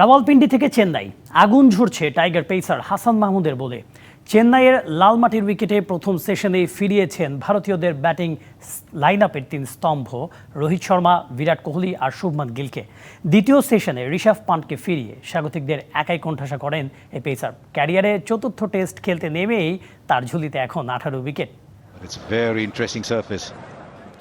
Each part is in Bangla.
রাওয়ালপিন্ডি থেকে চেন্নাই। আগুন ঝরছে টাইগার পেসার হাসান মাহমুদের বলে। চেন্নাইয়ের লাল মাটির উইকেটে প্রথম সেশনে ফিরিয়েছেন ভারতীয়দের ব্যাটিং লাইন আপের তিন স্তম্ভ, রোহিত শর্মা, বিরাট কোহলি আর শুভমান গিলকে। দ্বিতীয় সেশনে ঋষভ পান্টকে ফিরিয়ে স্বাগতিকদের একাই কোণঠাসা করেন এই পেসার। ক্যারিয়ারে চতুর্থ টেস্ট খেলতে নেমেই তার ঝুলিতে এখন আঠারো wicket. It's very interesting surface.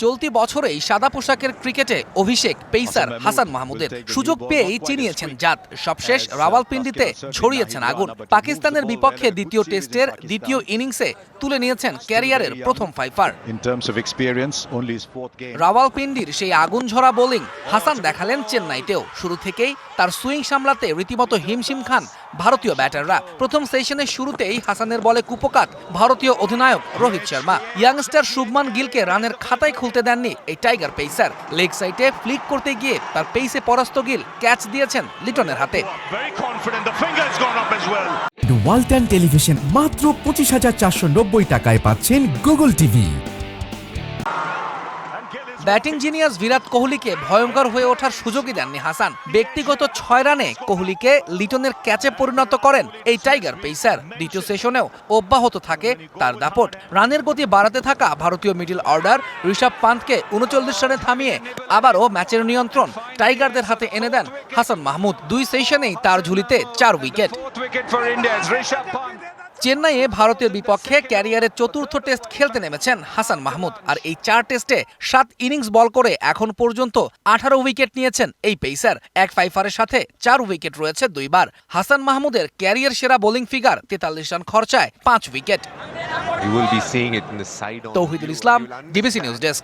চলতি বছরেই সাদা পোশাকের ক্রিকেটে অভিষেক পেসার হাসান মাহমুদের সুযোগ পেয়েই চিনিয়েছেন জাত। সবশেষ রাওয়ালপিন্ডিতে ছড়িয়েছেন আগুন। পাকিস্তানের বিপক্ষে দ্বিতীয় টেস্টের দ্বিতীয় ইনিংসে তুলে নিয়েছেন ক্যারিয়ারের প্রথম ফাইফার. রাওয়ালপিন্ডির সেই আগুন ঝরা বোলিং হাসান দেখালেন চেন্নাইতেও। শুরু থেকেই তার সুইং সামলাতে রীতিমতো হিমশিম খান ভারতীয় ব্যাটাররা। প্রথম সেশনের শুরুতেই হাসানের বলে কুপকাত ভারতীয় অধিনায়ক রোহিত শর্মা। ইয়াংস্টার শুভমান গিলকে রানের খাতায় খুলতে দেননি। এই টাইগার পেসার লেগ সাইডে ফ্লিক করতে গিয়ে তার পেসে পরাস্ত গিল। ক্যাচ দিয়েছেন লিটনের হাতে. ওয়ালটন টেলিভিশন মাত্র পঁচিশ হাজার চারশো নব্বই টাকায় পাচ্ছেন Google TV batting genius Virat কোহলিকে ভয়ঙ্কর হয়ে ওঠার সুযোগই দেননি হাসান। ব্যক্তিগত ছয় রানে কোহলিকে লিটনের ক্যাচে পরিণত করেন এই টাইগার পেসার। দ্বিতীয় সেশনেও অব্যাহত থাকে তার দাপট। রানের গতি বাড়াতে থাকা ভারতীয় মিডল অর্ডার ঋষভ পান্তকে উনচল্লিশ রানে থামিয়ে আবারও ম্যাচের নিয়ন্ত্রণ টাইগারদের হাতে এনে দেন হাসান মাহমুদ। দুই সেশনেই তার ঝুলিতে চার উইকেট। চেন্নাইয়ে ভারতের বিপক্ষে ক্যারিয়ারের চতুর্থ টেস্ট খেলতে নেমেছেন হাসান মাহমুদ। আর এই চার টেস্টে সাত ইনিংস বল করে এখন পর্যন্ত আঠারো উইকেট নিয়েছেন এই পেসার। এক ফাইফারের সাথে চার উইকেট রয়েছে দুইবার। হাসান মাহমুদের ক্যারিয়ার সেরা বোলিং ফিগার তেতাল্লিশ রান খরচায় পাঁচ wicket. Tauhidul Islam DBC news desk.